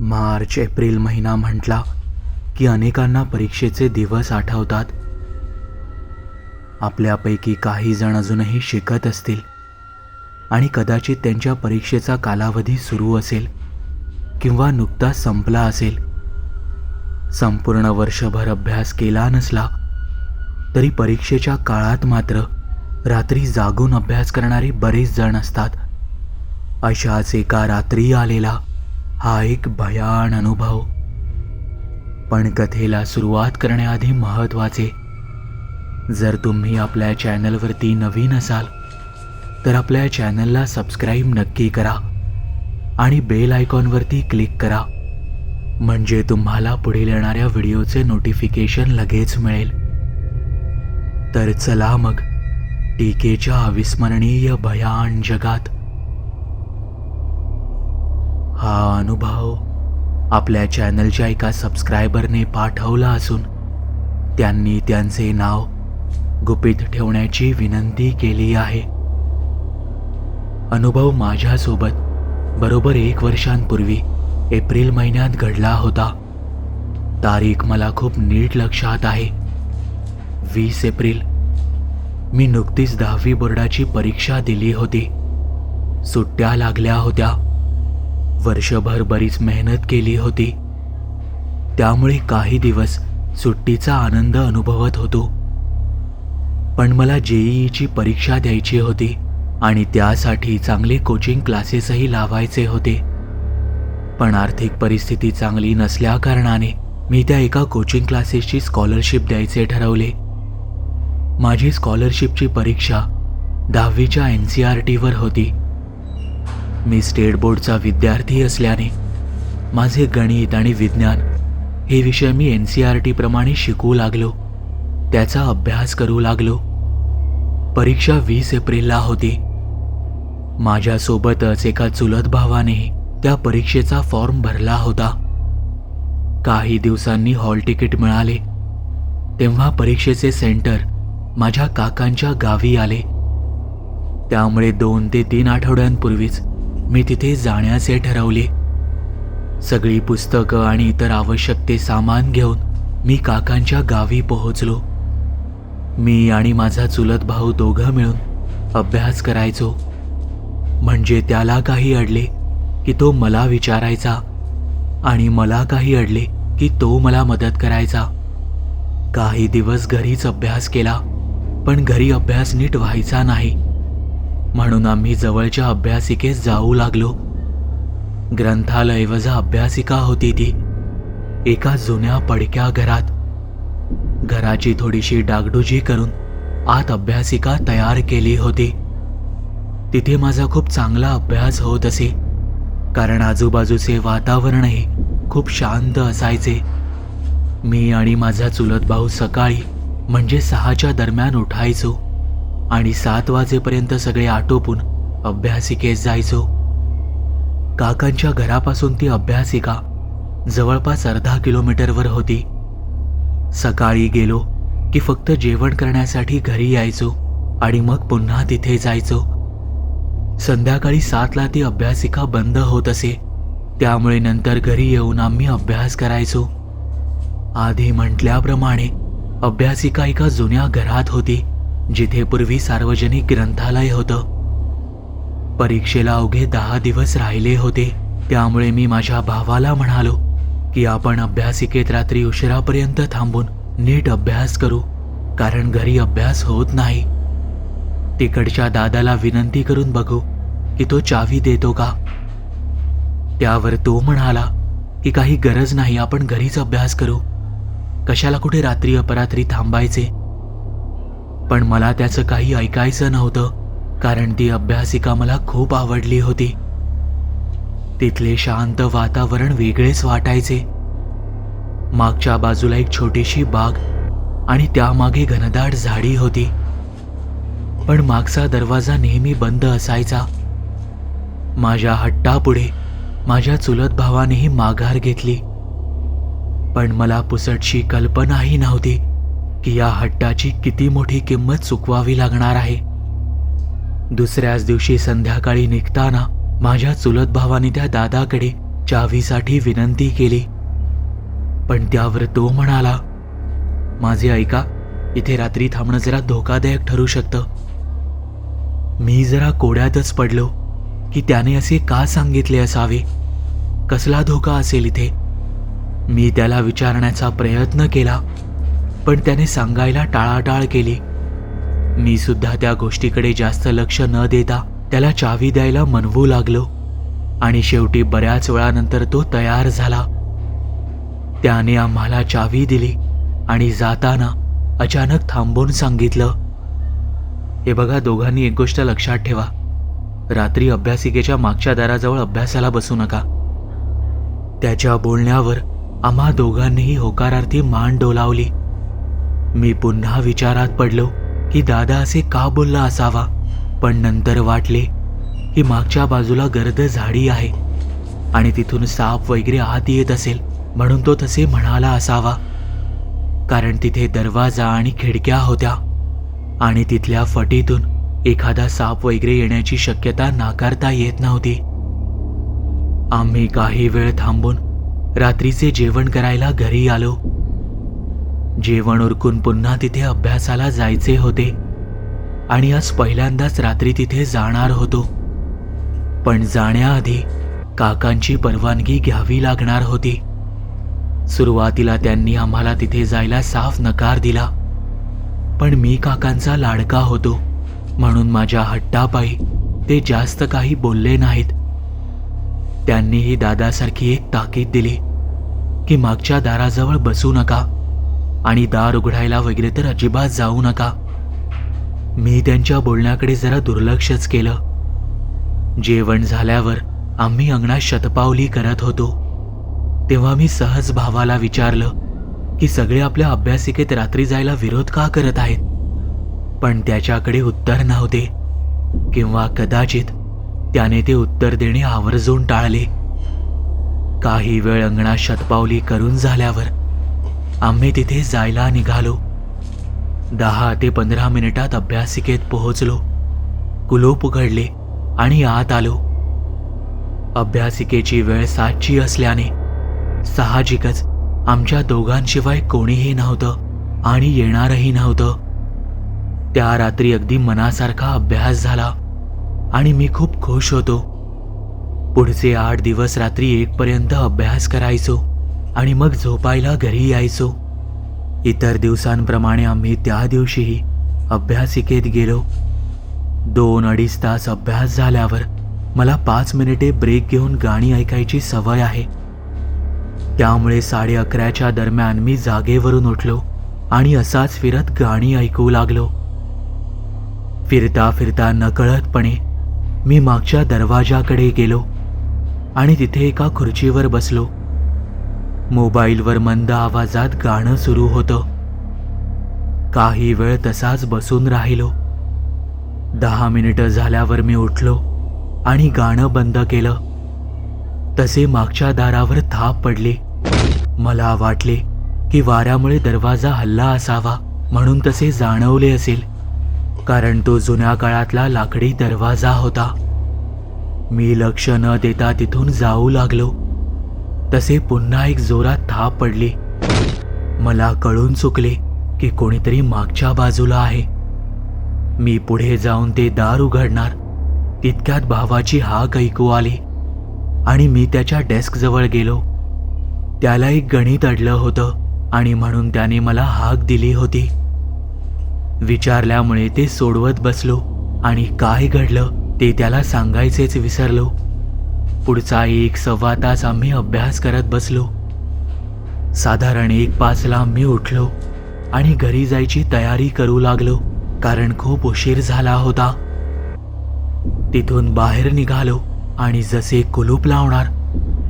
March April महिना म्हटला की अनेकांना परीक्षेचे दिवस आठवतात. आपल्यापैकी काही जण अजूनही शिकत असतील आणि कदाचित त्यांच्या परीक्षेचा कालावधी सुरू असेल किंवा नुकताच संपला असेल. संपूर्ण वर्षभर अभ्यास केला नसला तरी परीक्षेच्या काळात मात्र रात्री जागून अभ्यास करणारे बरेच जण असतात. अशाच एका रात्री आलेला हा एक भयान अनुभव. पण कथेला सुरुवात करण्याआधी महत्त्वाचे. जर तुम्ही आपल्या चॅनलवरती नवीन असाल तर आपल्या चॅनलला सबस्क्राईब नक्की करा आणि बेल आयकॉनवरती क्लिक करा. म्हणजे तुम्हाला पुढील येणाऱ्या व्हिडिओचे नोटिफिकेशन लगेच मिळेल. तर चला मग टीकेच्या अविस्मरणीय भयान जगात हा अनुभव आपल्या चॅनलच्या एका सबस्क्रायबरने पाठवला असून त्यांनी त्यांचे नाव गुपित ठेवण्याची विनंती केली आहे. अनुभव माझ्यासोबत बरोबर एक वर्षांपूर्वी एप्रिल महिन्यात घडला होता. तारीख मला खूप नीट लक्षात आहे. वीस एप्रिल. मी नुकतीच दहावी बोर्डाची परीक्षा दिली होती. सुट्ट्या लागल्या होत्या. वर्षभर बरीच मेहनत केली होती. त्यामुळे काही दिवस सुट्टीचा आनंद अनुभवत होतो. पण मला जेईईची परीक्षा द्यायची होती आणि त्यासाठी चांगले कोचिंग क्लासेसही लावायचे होते. पण आर्थिक परिस्थिती चांगली नसल्याकारणाने मी त्या एका कोचिंग क्लासेसची स्कॉलरशिप द्यायचे ठरवले. माझी स्कॉलरशिपची परीक्षा दहावीच्या एन सी आर टीवर होती. मी स्टेट बोर्डचा विद्यार्थी असल्याने माझे गणित आणि विज्ञान हे विषय मी एन सी आर टीप्रमाणे शिकू लागलो त्याचा अभ्यास करू लागलो. परीक्षा वीस एप्रिलला होती. माझ्यासोबतच एका चुलत भावाने त्या परीक्षेचा फॉर्म भरला होता. काही दिवसांनी हॉल तिकीट मिळाले. तेव्हा परीक्षेचे सेंटर माझ्या काकांच्या गावी आले. त्यामुळे दोन ते तीन आठवड्यांपूर्वीच मी तिथे जाण्याचे ठरवले. सगळी पुस्तकं आणि इतर आवश्यक ते सामान घेऊन मी काकांच्या गावी पोहोचलो. मी आणि माझा चुलत भाऊ दोघं मिळून अभ्यास करायचो. म्हणजे त्याला काही अडले की तो मला विचारायचा आणि मला काही अडले की तो मला मदत करायचा. काही दिवस घरीच अभ्यास केला पण घरी अभ्यास नीट व्हायचा नाही. म्हणून आम्ही जवळच्या अभ्यासिकेस जाऊ लागलो. ग्रंथालय वजा अभ्यासिका होती ती. एका जुन्या पडक्या घरात. घराची थोडीशी डागडुजी करून आत अभ्यासिका तयार केली होती. तिथे माझा खूप चांगला अभ्यास होत असे. कारण आजूबाजूचे वातावरणही खूप शांत असायचे. मी आणि माझा चुलत भाऊ सकाळी म्हणजे सहाच्या दरम्यान उठायचो. आणि सात वाजेपर्यंत सगळे आटोपून अभ्यासिकेस जायचो. काकांच्या घरापासून ती अभ्यासिका जवळपास अर्धा किलोमीटरवर होती. सकाळी गेलो की फक्त जेवण करण्यासाठी घरी यायचो आणि मग पुन्हा तिथे जायचो. संध्याकाळी सातला ती अभ्यासिका बंद होत असे त्यामुळे नंतर घरी येऊन आम्ही अभ्यास करायचो. आधी म्हटल्याप्रमाणे अभ्यासिका एका जुन्या घरात होती. जिथे पूर्वी सार्वजनिक ग्रंथालय होतं. परीक्षेला अवघे दहा दिवस राहिले होते. त्यामुळे मी माझ्या भावाला म्हणालो की आपण अभ्यासिकेत रात्री उशिरापर्यंत थांबून नीट अभ्यास करू कारण घरी अभ्यास होत नाही. तिकडच्या दादाला विनंती करून बघू की तो चावी देतो का. त्यावर तो म्हणाला की काही गरज नाही आपण घरीच अभ्यास करू. कशाला कुठे रात्री अपरात्री थांबायचे? पण मला त्याचं काही ऐकायचं नव्हतं कारण ती अभ्यासिका मला खूप आवडली होती. तिथले शांत वातावरण वेगळेच वाटायचे. मागच्या बाजूला एक छोटीशी बाग आणि त्यामागे घनदाट झाडी होती. पण मागचा दरवाजा नेहमी बंद असायचा. माझ्या हट्टापुढे माझ्या चुलत भावानेही माघार घेतली. पण मला पुसटशी कल्पनाही नव्हती. की या हट्टाची किती मोठी किंमत चुकवावी लागणार आहे? दुसऱ्याच दिवशी संध्याकाळी निघताना माझ्या चुलत भावाने त्या दादाकडे चावीसाठी विनंती केली. पण त्यावर तो म्हणाला माझे ऐका इथे रात्री थांबणं जरा धोकादायक ठरू शकतं. मी जरा कोड्यातच पडलो की त्याने असे का सांगितले असावे? कसला धोका असेल इथे? मी त्याला विचारण्याचा प्रयत्न केला. पण त्याने सांगायला टाळाटाळ केली. मी सुद्धा त्या गोष्टीकडे जास्त लक्ष न देता त्याला चावी द्यायला मनवू लागलो आणि शेवटी बऱ्याच वेळानंतर तो तयार झाला. त्याने आम्हाला चावी दिली आणि जाताना अचानक थांबून सांगितलं हे बघा दोघांनी एक गोष्ट लक्षात ठेवा. रात्री अभ्यासिकेच्या मागच्या दाराजवळ अभ्यासाला बसू नका. त्याच्या बोलण्यावर आम्हा दोघांनीही होकारार्थी मान डोलावली. मी पुन्हा विचारात पडलो की दादा असे का बोलला असावा? पण नंतर वाटले की मागच्या बाजूला गर्द झाडी आहे आणि तिथून साप वगैरे आत येत असेल म्हणून तो तसे म्हणाला असावा. कारण तिथे दरवाजा आणि खिडक्या होत्या आणि तिथल्या फटीतून एखादा साप वगैरे येण्याची शक्यता नाकारता येत नव्हती. आम्ही काही वेळ थांबून रात्रीचे जेवण करायला घरी आलो. जेवण उरकून पुन्हा तिथे अभ्यासाला जायचे होते. आणि आज पहिल्यांदाच रात्री तिथे जाणार होतो. पण जाण्याआधी काकांची परवानगी घ्यावी लागणार होती. सुरुवातीला त्यांनी आम्हाला तिथे जायला साफ नकार दिला. पण मी काकांचा लाडका होतो म्हणून माझ्या हट्टापायी ते जास्त काही बोलले नाहीत. त्यांनीही दादासारखी एक ताकीद दिली की मागच्या दाराजवळ बसू नका. आणि दार उघडायला वगैरे तर अजिबात जाऊ नका. मी त्यांच्या बोलण्याकडे जरा दुर्लक्षच केलं. जेवण झाल्यावर आम्ही अंगणात शतपावली करत होतो. तेव्हा मी सहज भावाला विचारलं की सगळे आपल्या अभ्यासिकेत रात्री जायला विरोध का करत आहेत? पण त्याच्याकडे उत्तर नव्हते. किंवा कदाचित त्याने ते उत्तर देणे आवर्जून टाळले. काही वेळ अंगणात शतपावली करून झाल्यावर आम्ही तिथे जायला निघालो. दहा ते पंधरा मिनिटात अभ्यासिकेत पोहोचलो. कुलूप उघडले आणि आत आलो. अभ्यासिकेची वेळ सातची असल्याने साहजिकच आमच्या दोघांशिवाय कोणीही नव्हतं आणि येणारही नव्हतं. त्या रात्री अगदी मनासारखा अभ्यास झाला आणि मी खूप खुश होतो. पुढचे आठ दिवस रात्री एकपर्यंत अभ्यास करायचो. आणि मग झोपायला घरी यायचो. इतर दिवसांप्रमाणे आम्ही त्या दिवशीही अभ्यासिकेत गेलो. दोन अडीच तास अभ्यास झाल्यावर मला पाच मिनिटे ब्रेक घेऊन गाणी ऐकायची सवय आहे. त्यामुळे साडे अकराच्या दरम्यान मी जागेवरून उठलो आणि असाच फिरत गाणी ऐकू लागलो. फिरता फिरता नकळतपणे मी मागच्या दरवाजाकडे गेलो आणि तिथे एका खुर्चीवर बसलो. मोबाईलवर मंद आवाजात गाणं सुरू होतं. काही वेळ तसाच बसून राहिलो. दहा मिनिटं झाल्यावर मी उठलो आणि गाणं बंद केलं. तसे मागच्या दारावर थाप पडली. मला वाटले की वाऱ्यामुळे दरवाजा हल्ला असावा म्हणून तसे जाणवले असेल कारण तो जुन्या काळातला लाकडी दरवाजा होता. मी लक्ष न देता तिथून जाऊ लागलो. तसे पुन्हा एक जोरात थाप पडली. मला कळून चुकले की कोणीतरी मागच्या बाजूला आहे. मी पुढे जाऊन ते दार उघडणार तितक्यात भावाची हाक ऐकू आली आणि मी त्याच्या डेस्कजवळ गेलो. त्याला एक गणित अडलं होतं आणि म्हणून त्याने मला हाक दिली होती. विचारल्यामुळे ते सोडवत बसलो आणि काय घडलं ते त्याला सांगायचेच विसरलो. पुढचा एक सव्वा तास आम्ही अभ्यास करत बसलो. साधारण एक पाचला मी उठलो आणि घरी जायची तयारी करू लागलो कारण खूप उशीर झाला होता. तिथून बाहेर निघालो आणि जसे कुलूप लावणार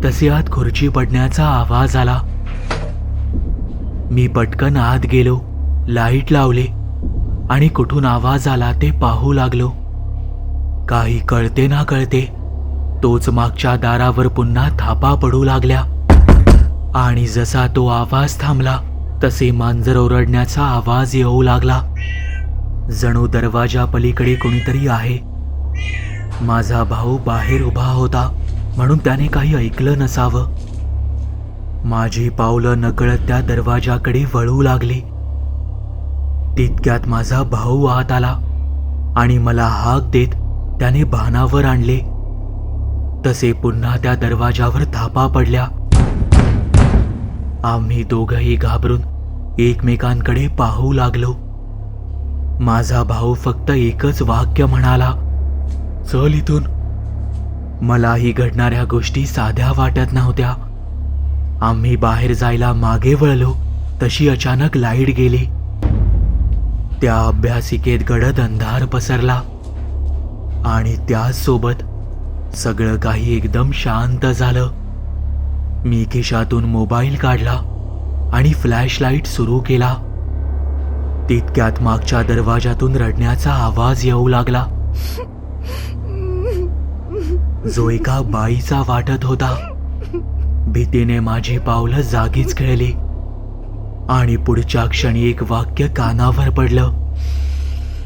तसे आत खुर्ची पडण्याचा आवाज आला. मी पटकन आत गेलो लाइट लावले आणि कुठून आवाज आला ते पाहू लागलो. काही कळते ना कळते तोच मागच्या दारावर पुन्हा थापा पडू लागल्या. आणि जसा तो आवाज थांबला तसे मांजर ओरडण्याचा आवाज येऊ लागला. जणू दरवाजा पलीकडे कोणीतरी आहे. माझा भाऊ बाहेर उभा होता म्हणून त्याने काही ऐकलं नसावं. माझी पावलं नकळत त्या दरवाजाकडे वळू लागली. तितक्यात माझा भाऊ आत आला आणि मला हाक देत त्याने भानावर आणले. तसे पुन्हा त्या दरवाजावर थापा पडल्या. आम्ही दोघंही घाबरून एकमेकांकडे पाहू लागलो. माझा भाऊ फक्त एकच वाक्य म्हणाला चल इथून. मलाही घडणाऱ्या गोष्टी साध्या वाटत नव्हत्या. आम्ही बाहेर जायला मागे वळलो तशी अचानक लाइट गेली. त्या अभ्यासिकेत गडद अंधार पसरला. आणि त्याचसोबत सगळं काही एकदम शांत झालं. मी खिशातून मोबाईल काढला आणि फ्लॅशलाईट सुरू केला. तितक्यात मागच्या दरवाजातून रडण्याचा आवाज येऊ लागला. जो एका बाईचा वाटत होता. भीतीने माझी पावलं जागीच खेळली. आणि पुढच्या क्षणी एक वाक्य कानावर पडलं.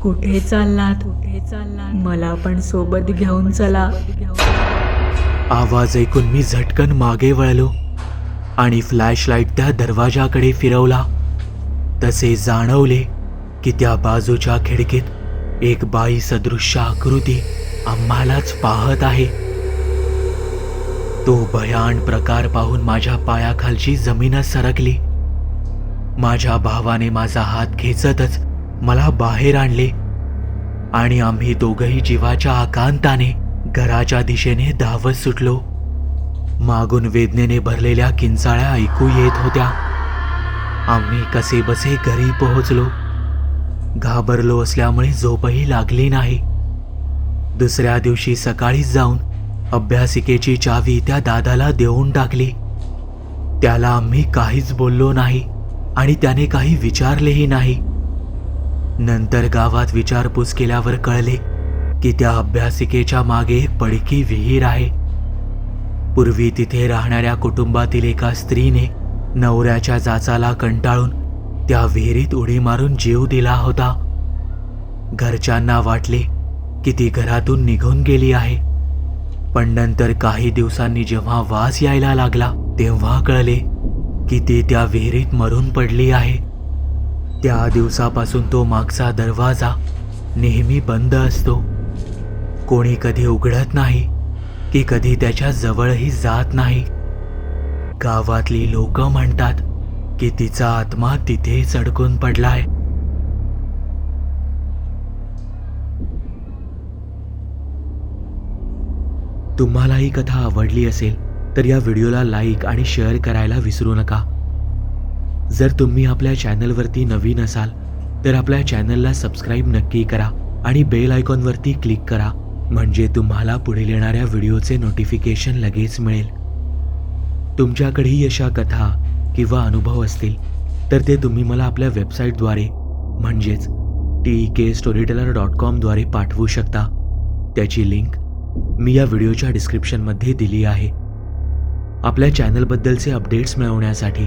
कुठे चाललात? कुठे चाललात मला पण सोबत घेऊन चला. आवाज ऐकून मी झटकन मागे वळलो आणि फ्लॅशलाईट त्या दरवाजाकडे फिरवला. तसे जाणवले की त्या बाजूच्या खिडकीत एक बाई सदृश्य आकृती आम्हालाच पाहत आहे. तो भयान प्रकार पाहून माझ्या पायाखालची जमीनच सरकली. माझ्या भावाने माझा हात खेचतच मला बाहेर आणले. आणि आम्ही दोघही जीवाच्या आकांताने घराच्या दिशेने धावत सुटलो. मागून वेदनेने भरलेल्या किंचाळ्या ऐकू येत होत्या. आम्ही कसे बसे घरी पोहोचलो. घाबरलो असल्यामुळे झोपही लागली नाही. दुसऱ्या दिवशी सकाळीच जाऊन अभ्यासिकेची चावी त्या दादाला देऊन टाकली. त्याला आम्ही काहीच बोललो नाही आणि त्याने काही विचारलेही नाही. नंतर गावात विचारपूस केल्यावर कळले की त्या अभ्यासिकेच्या मागे एक पडकी विहीर आहे. पूर्वी तिथे राहणाऱ्या कुटुंबातील एका स्त्रीने नवऱ्याच्या जाचाला कंटाळून त्या विहिरीत उडी मारून जीव दिला होता. घरच्यांना वाटले की ती घरातून निघून गेली आहे. पण नंतर काही दिवसांनी जेव्हा वास यायला लागला तेव्हा कळले की ती त्या विहिरीत मरून पडली आहे. त्या दिवसापासून तो मागचा दरवाजा नेहमी बंद असतो. कोणी कधी उघडत नाही की कधी त्याच्या जवळही जात नाही. गावातली लोक म्हणतात की तिचा आत्मा तिथेच अडकून पडलाय. तुम्हाला ही कथा आवडली असेल तर या व्हिडिओला लाईक आणि शेअर करायला विसरू नका. जर तुम्ही आपल्या चॅनलवरती नवीन असाल तर आपल्या चॅनलला सबस्क्राईब नक्की करा आणि बेल आयकॉनवरती क्लिक करा. म्हणजे तुम्हाला पुढील येणाऱ्या व्हिडिओचे नोटिफिकेशन लगेच मिळेल. तुमच्याकडेही अशा कथा किंवा अनुभव असतील तर ते तुम्ही मला आपल्या वेबसाईटद्वारे म्हणजेच T K story teller dot कॉमद्वारे पाठवू शकता. त्याची लिंक मी या व्हिडिओच्या डिस्क्रिप्शनमध्ये दिली आहे. आपल्या चॅनलबद्दलचे अपडेट्स मिळवण्यासाठी